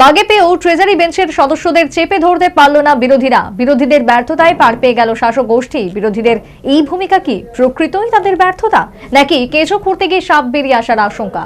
বাগে পেয়েও ট্রেজারি বেঞ্চের সদস্যদের চেপে ধরতে পারল না বিরোধীরা। বিরোধীদের ব্যর্থতায় পার পেয়ে গেল শাসক গোষ্ঠী। বিরোধীদের এই ভূমিকা কি প্রকৃতই তাদের ব্যর্থতা? নাকি কেঁচো খুঁড়তে গিয়ে সাপ বেরিয়ে আসার আশঙ্কা?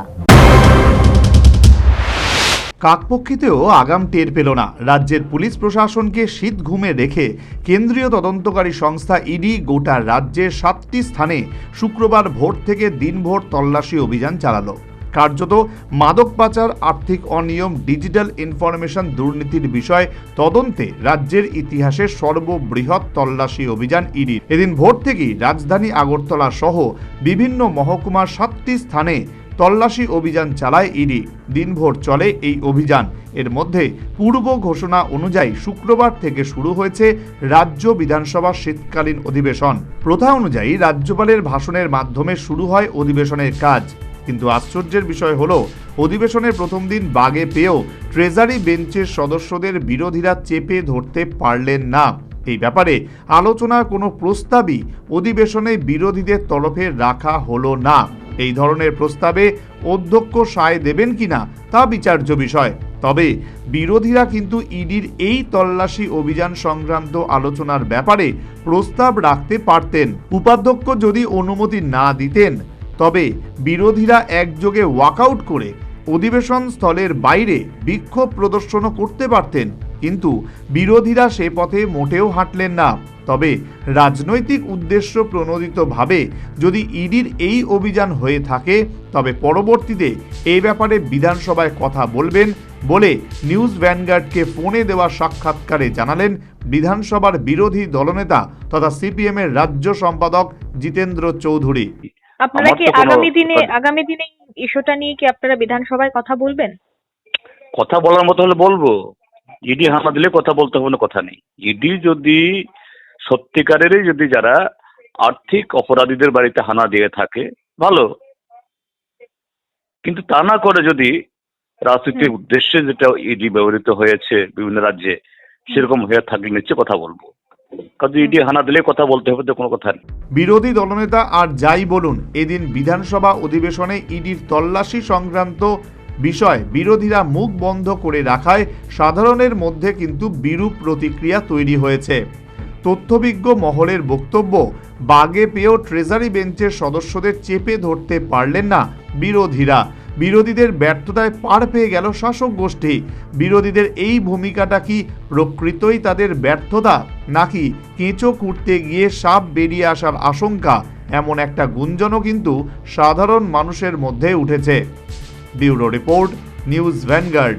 কাকপক্ষিতেও আগাম টের পেল না। রাজ্যের পুলিশ প্রশাসনকে শীত ঘুমে রেখে কেন্দ্রীয় তদন্তকারী সংস্থা ইডি গোটা রাজ্যের সাতটি স্থানে শুক্রবার ভোর থেকে দিনভর তল্লাশি অভিযান চালালো। কার্যত মাদক পাচার, আর্থিক অনিয়ম, ডিজিটাল ইনফরমেশন দুর্নীতির বিষয়ে তদন্তে রাজ্যের ইতিহাসে সর্ববৃহৎ তল্লাশি অভিযান ইডির এদিন ভোর থেকেই রাজধানী আগরতলা সহ বিভিন্ন মহকুমার সাতটি স্থানে তল্লাশি অভিযান চালায় ইডি। দিনভর চলে এই অভিযান। এর মধ্যে পূর্ব ঘোষণা অনুযায়ী শুক্রবার থেকে শুরু হয়েছে রাজ্য বিধানসভার শীতকালীন অধিবেশন। প্রথা অনুযায়ী রাজ্যপালের ভাষণের মাধ্যমে শুরু হয় অধিবেশনের কাজ। কিন্তু আশ্চর্যের বিষয় হলো, অধিবেশনের প্রথম দিন বাগে পেয়েও ট্রেজারি বেঞ্চের সদস্যদের বিরোধীরা চেপে ধরতে পারলেন না। এই ব্যাপারে আলোচনার কোনো প্রস্তাবই অধিবেশনে বিরোধীদের তরফে রাখা হলো না। এই ধরনের প্রস্তাবে অধ্যক্ষ সায় দেবেন কিনা তা বিচার্য বিষয়। তবে বিরোধীরা কিন্তু ইডির এই তল্লাশি অভিযান সংক্রান্ত আলোচনার ব্যাপারে প্রস্তাব রাখতে পারতেন। উপাধ্যক্ষ যদি অনুমতি না দিতেন তবে বিরোধীরা একযোগে ওয়াকআউট করে অধিবেশন স্থলের বাইরে বিক্ষোভ প্রদর্শনও করতে পারতেন, কিন্তু বিরোধীরা সে পথে মোটেও হাঁটলেন না। তবে রাজনৈতিক উদ্দেশ্য প্রণোদিতভাবে যদি ইডির এই অভিযান হয়ে থাকে, তবে পরবর্তীতে এই ব্যাপারে বিধানসভায় কথা বলবেন বলে নিউজ ভ্যানগার্ডকে ফোনে দেওয়া সাক্ষাৎকারে জানালেন বিধানসভার বিরোধী দলনেতা তথা সিপিএমের রাজ্য সম্পাদক জিতেন্দ্র চৌধুরী। আপনারা কি আগামী দিনে আগামী দিনে ইস্যুটা নিয়ে কি আপনারা বিধানসভায় কথা বলবেন? কথা বলার মতো হলে বলব। ইডি হানা দিলে কথা বলতে হবে না কথা নেই। ইডি যদি সত্যিকারেরই যদি যারা আর্থিক অপরাধীদের বাড়িতে হানা দিয়ে থাকে ভালো। কিন্তু তা না করে যদি রাজনীতির উদ্দেশ্যে যেটা ইডি ব্যবহৃত হয়েছে বিভিন্ন রাজ্যে সেরকম হয়ে থাকলে নিশ্চয় কথা বলব। কথা বলতে হবে কোনো কথা বিরোধী দলনেতা আর যাই বলুন, এদিন বিধানসভা অধিবেশনে ইডির তল্লাশি সংক্রান্ত বিষয় বিরোধীরা মুখ বন্ধ করে রাখায় সাধারণের মধ্যে কিন্তু বিরূপ প্রতিক্রিয়া তৈরি হয়েছে। তথ্যবিজ্ঞ মহলের বক্তব্য, বাগে পেয়েও ট্রেজারি বেঞ্চের সদস্যদের চেপে ধরতে পারলেন না বিরোধীরা। বিরোধীদের ব্যর্থতায় পার পেয়ে গেল শাসক গোষ্ঠী। বিরোধীদের এই ভূমিকাটা কি প্রকৃতই তাদের ব্যর্থতা, নাকি কেঁচো কুটতে গিয়ে সাপ বেরিয়ে আসার আশঙ্কা? এমন একটা গুঞ্জনও কিন্তু সাধারণ মানুষের মধ্যে উঠেছে। Bureau report, News Vanguard.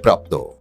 प्राप्त हो।